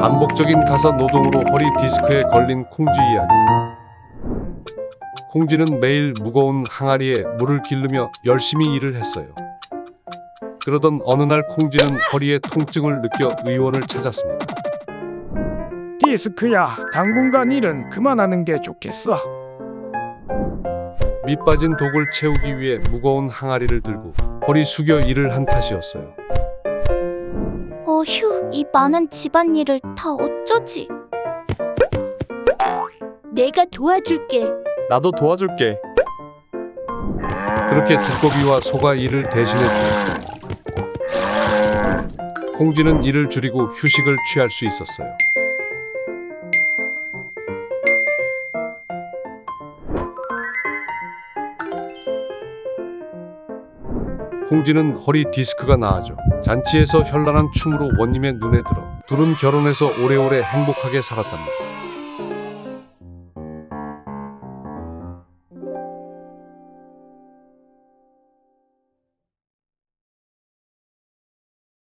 본격적인 가사 노동으로 허리 디스크에 걸린 콩쥐 이야기. 콩쥐는 매일 무거운 항아리에 물을 기르며 열심히 일을 했어요. 그러던 어느 날 콩쥐는 허리에 통증을 느껴 의원을 찾았습니다. 디스크야, 당분간 일은 그만하는 게 좋겠어. 밑빠진 독을 채우기 위해 무거운 항아리를 들고 허리 숙여 일을 한 탓이었어요. 어휴, 이 많은 집안일을 다 어쩌지? 내가 도와줄게. 나도 도와줄게. 그렇게 두꺼비와 소가 일을 대신해 주었죠. 콩쥐는 일을 줄이고 휴식을 취할 수 있었어요. 콩쥐는 허리 디스크가 나아져 잔치에서 현란한 춤으로 원님의 눈에 들어 둘은 결혼해서 오래오래 행복하게 살았답니다.